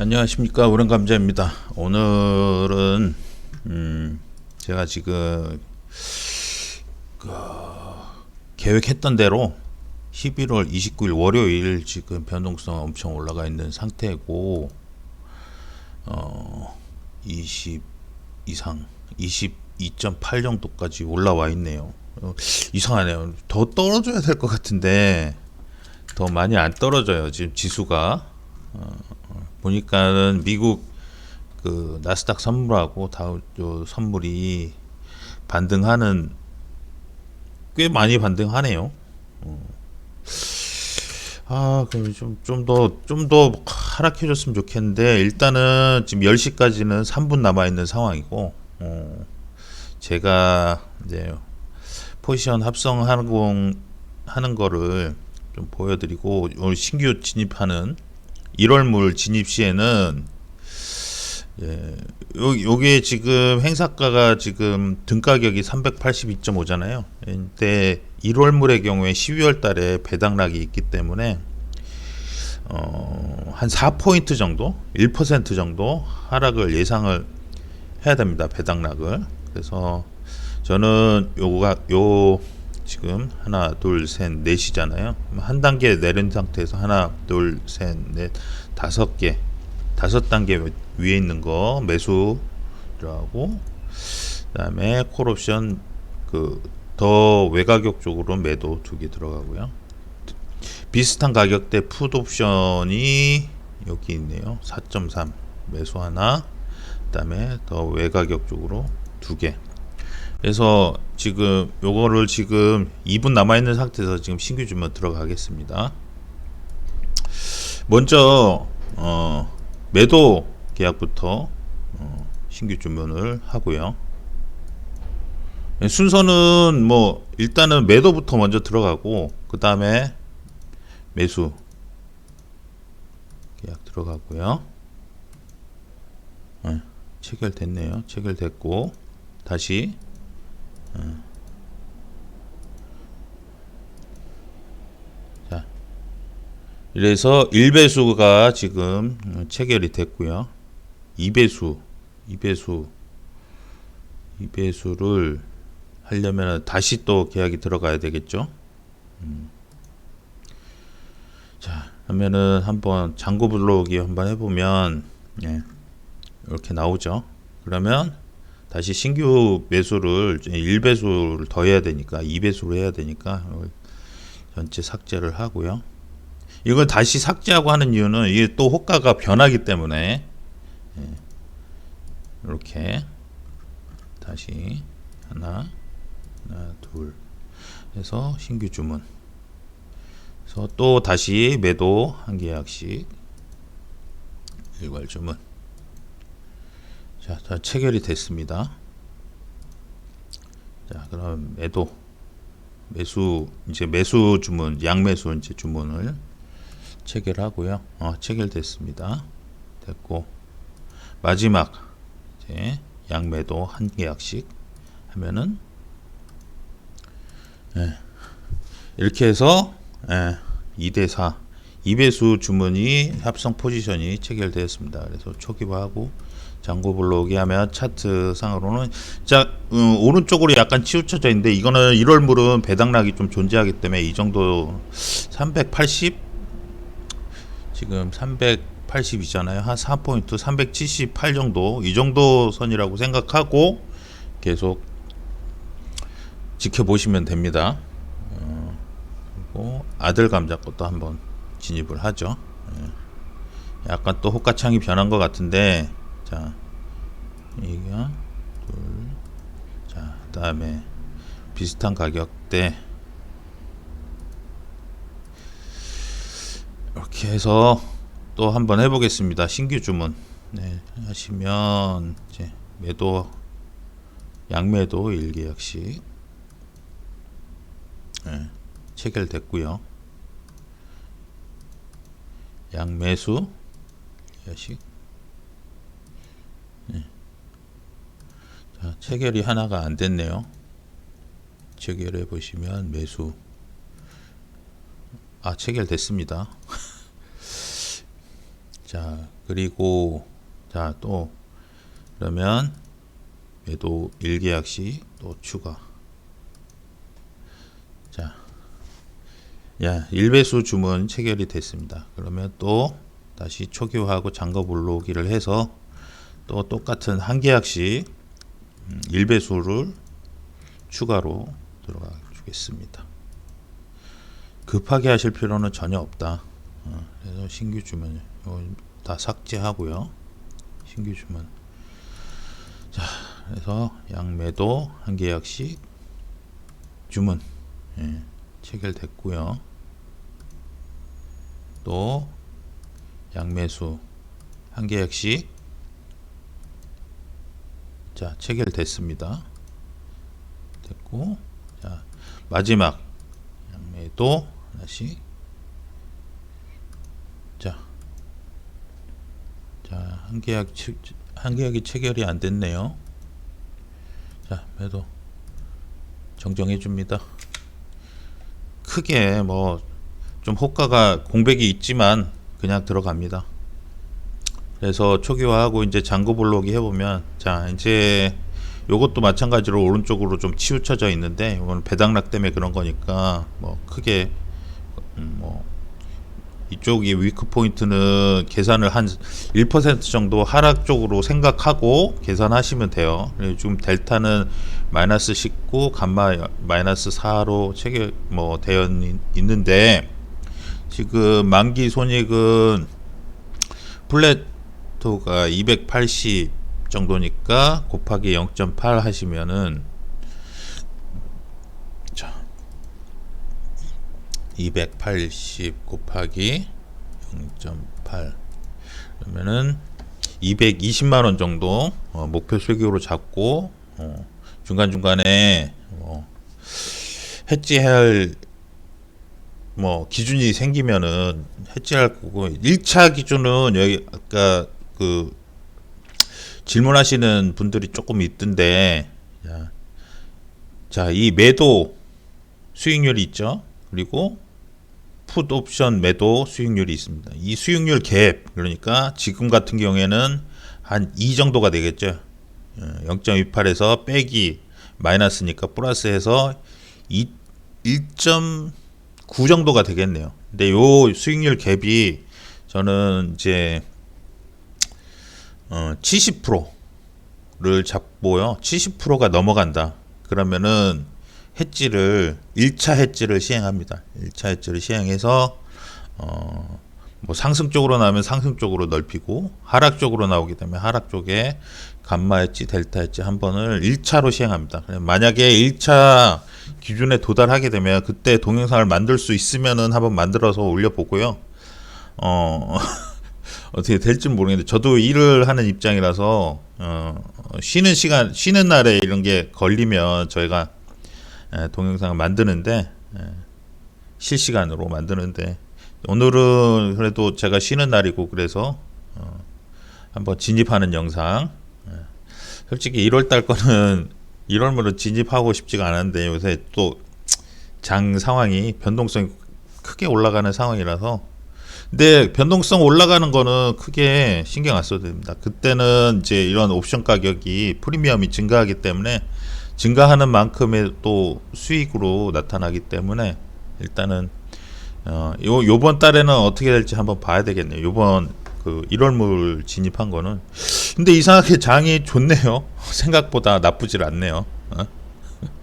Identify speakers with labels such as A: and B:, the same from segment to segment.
A: 안녕하십니까 오렌감자입니다. 오늘은 음 제가 지금 그 계획했던 대로 11월 29일 월요일 지금 변동성 엄청 올라가 있는 상태고 어20 이상 22.8 정도까지 올라와 있네요. 어, 이상하네요. 더 떨어져야 될 것 같은데 더 많이 안 떨어져요. 지금 지수가 보니까는 미국 그 나스닥 선물하고 다우 요 선물이 반등하는 꽤 많이 반등하네요. 어. 아, 그럼 좀 좀 더 좀 더 하락해 줬으면 좋겠는데 일단은 지금 10시까지는 3분 남아 있는 상황이고 어. 제가 이제 포지션 합성하는 거를 좀 보여드리고 신규 진입하는 1월물 진입 시에는 예, 요, 요게 지금 행사가가 지금 등 가격이 382.5잖아요. 근데 1월물의 경우에 12월 달에 배당락이 있기 때문에 어, 한 4포인트 정도, 1% 정도 하락을 예상을 해야 됩니다. 배당락을. 그래서 저는 요가 요 지금 하나 둘셋 넷이잖아요. 한 단계 내린 상태에서 하나 둘셋넷 다섯 개 다섯 단계 위에 있는 거 매수하고 그 다음에 콜옵션 그 더 외가격 쪽으로 매도 두 개 들어가고요. 비슷한 가격대 풋 옵션이 여기 있네요. 4.3 매수 하나 그 다음에 더 외가격 쪽으로 두 개. 그래서 지금 요거를 지금 2분 남아 있는 상태에서 지금 신규 주문 들어가겠습니다. 먼저 어, 매도 계약부터 어, 신규 주문을 하고요. 네, 순서는 뭐 일단은 매도부터 먼저 들어가고 그 다음에 매수 계약 들어가고요. 네, 체결됐네요. 체결됐고 다시 자, 이래서 1배수가 지금 체결이 됐고요. 2배수, 2배수, 2배수를 하려면 다시 또 계약이 들어가야 되겠죠. 음. 자, 그러면은 한번 잔고 블록이 한번 해보면 예, 이렇게 나오죠. 그러면 다시 신규 매수를 1배수를 더 해야 되니까 2배수로 해야 되니까 전체 삭제를 하고요. 이걸 다시 삭제하고 하는 이유는 이게 또 호가가 변하기 때문에 예. 이렇게 다시 하나 하나 둘 해서 신규 주문 그래서 또 다시 매도 한 계약씩 일괄 주문 자, 다 체결이 됐습니다. 자, 그럼 매도 매수 이제 매수 주문 양매수 이제 주문을 체결하고요. 어, 체결됐습니다. 됐고 마지막 이제 양매도 한 계약씩 하면은 예, 이렇게 해서 예, 2대 4 2배수 주문이 합성 포지션이 체결되었습니다. 그래서 초기화하고 잔고 블록이 하면 차트 상으로는 자 음, 오른쪽으로 약간 치우쳐져 있는데 이거는 1월 물은 배당락이 좀 존재하기 때문에 이 정도 380 지금 380이잖아요. 한 4포인트 378 정도 이 정도 선이라고 생각하고 계속 지켜보시면 됩니다. 어, 그리고 아들 감자 것도 한번 진입을 하죠. 예. 약간 또 호가창이 변한 것 같은데 자, 이가 둘, 자, 그다음에 비슷한 가격대 이렇게 해서 또 한번 해보겠습니다. 신규 주문 네, 하시면 이제 매도 양매도 1계약씩 네, 체결됐고요. 양매수 계약씩 자, 체결이 하나가 안 됐네요. 체결해 보시면 매수 아 체결됐습니다. 자 그리고 자 또 그러면 매도 1계약씩 또 추가 자 야, 1배수 주문 체결이 됐습니다. 그러면 또 다시 초기화하고 불러오기를 해서 또 똑같은 한 계약씩 음, 1배수를 추가로 들어가 주겠습니다. 급하게 하실 필요는 전혀 없다. 어, 그래서 신규 주문 다 삭제하고요. 신규 주문. 자, 그래서 양매도 한 계약씩 주문 예, 체결됐고요. 또 양매수 한 계약씩 자 체결됐습니다. 됐고 자 마지막 양매도 하나씩 자, 자, 한 계약 체, 한 계약이 체결이 안 됐네요. 자, 매도 정정해 줍니다. 크게 뭐 좀 호가가 공백이 있지만 그냥 들어갑니다. 그래서 초기화하고 이제 잔고 볼록이 해보면 자 이제 요것도 마찬가지로 오른쪽으로 좀 치우쳐져 있는데 이거는 배당락 때문에 그런 거니까 뭐 크게 음, 뭐 이쪽이 위크 포인트는 계산을 한 1% 정도 하락 쪽으로 생각하고 계산하시면 돼요. 지금 델타는 마이너스 19, 감마 마이너스 4로 체계 뭐 되어 있- 있는데 지금 만기 손익은 플랫 토가 280 정도니까 곱하기 0.8 하시면은 자 280 곱하기 0.8 그러면은 220만 원 정도 어, 목표 수익으로 잡고 어, 중간 중간에 뭐 해지할 뭐 기준이 생기면은 해지할 거고 1차 기준은 여기 아까 그 질문하시는 분들이 조금 있던데 자, 자, 이 매도 수익률이 있죠. 그리고 풋 옵션 매도 수익률이 있습니다. 이 수익률 갭 그러니까 지금 같은 경우에는 한 2 정도가 되겠죠. 0.28에서 빼기 마이너스니까 플러스해서 2 1.9 정도가 되겠네요. 근데 요 수익률 갭이 저는 이제 어, 70%를 잡고요. 70%가 넘어간다. 그러면은 해지를 1차 해지를 시행합니다. 1차 해지를 시행해서 어, 뭐 상승 쪽으로 나오면 상승 쪽으로 넓히고 하락 쪽으로 나오게 되면 하락 쪽에 감마 해지, 델타 해지 한 번을 1차로 시행합니다. 만약에 1차 기준에 도달하게 되면 그때 동영상을 만들 수 있으면은 한번 만들어서 올려 보고요. 어, 어떻게 될지 모르겠는데 저도 일을 하는 입장이라서 어, 쉬는 시간 쉬는 날에 이런 게 걸리면 저희가 에, 동영상을 만드는데 에, 실시간으로 만드는데 오늘은 그래도 제가 쉬는 날이고 그래서 어, 한번 진입하는 영상. 에, 솔직히 1월 달 거는 1월부로 진입하고 싶지가 않은데 요새 또 장 상황이 변동성이 크게 올라가는 상황이라서 근데 변동성 올라가는 거는 크게 신경 안 써도 됩니다. 그때는 이제 이런 옵션 가격이 프리미엄이 증가하기 때문에 증가하는 만큼의 또 수익으로 나타나기 때문에 일단은 어, 요 요번 달에는 어떻게 될지 한번 봐야 되겠네요. 요번 그 1월물 진입한 거는 근데 이상하게 장이 좋네요. 생각보다 나쁘질 않네요. 어?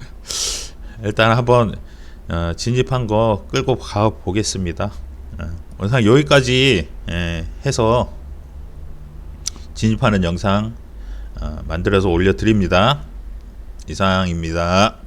A: 일단 한번 어, 진입한 거 끌고 가 보겠습니다. 어, 영상 여기까지 예, 해서 진입하는 영상 어, 만들어서 올려드립니다. 이상입니다.